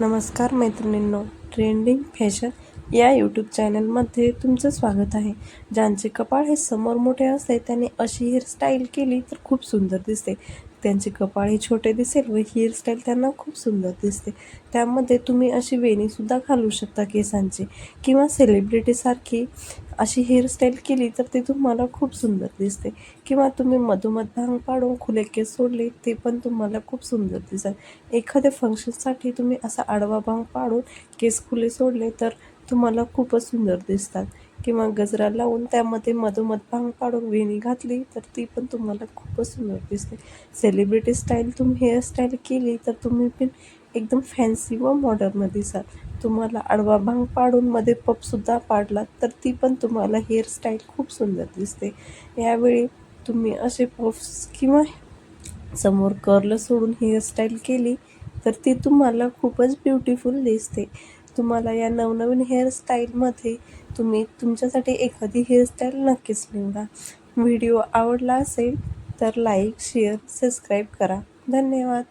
नमस्कार मैत्रिणींनो trending fashion या यूट्यूब चॅनलमध्ये तुमचं स्वागत आहे. ज्यांचे कपाळ हे समोर मोठे असते त्यांनी अशी हेअरस्टाईल केली तर खूप सुंदर दिसते. त्यांचे कपाळ हे छोटे दिसेल व हेअरस्टाईल त्यांना खूप सुंदर दिसते. त्यामध्ये तुम्ही अशी वेणीसुद्धा घालू शकता केसांची किंवा सेलिब्रिटीसारखी अशी हेअरस्टाईल केली तर ते तुम्हाला खूप सुंदर दिसते. किंवा तुम्ही मधोमध भांग पाडून खुले केस सोडले ते पण तुम्हाला खूप सुंदर दिसेल. एखाद्या फंक्शनसाठी तुम्ही असा आडवा भांग पाडून केस खुले सोडले तर तुम्हाला खूपच सुंदर दिसतात. किंवा गजरा लावून त्यामध्ये मधोमध भांग पाडून वेणी घातली तर ती पण तुम्हाला खूपच सुंदर दिसते सेलिब्रिटी स्टाईल तुम्ही हेअरस्टाईल केली तर तुम्ही पण एकदम फॅन्सी व मॉडर्न दिसाल. तुम्हाला आडवा भांग पाडून मध्ये पपसुद्धा पाडला तर ती पण तुम्हाला हेअरस्टाईल खूप सुंदर दिसते. यावेळी तुम्ही असे पफ्स किंवा समोर कर्ल सोडून हेअरस्टाईल केली तर ती तुम्हाला खूपच ब्युटिफुल दिसते. तुम्हाला या नवनवीन हेअरस्टाईलमध्ये तुम्ही तुमच्यासाठी एखादी हेअरस्टाईल नक्कीच निवडा. व्हिडिओ आवडला असेल तर लाईक शेअर सबस्क्राईब करा. धन्यवाद.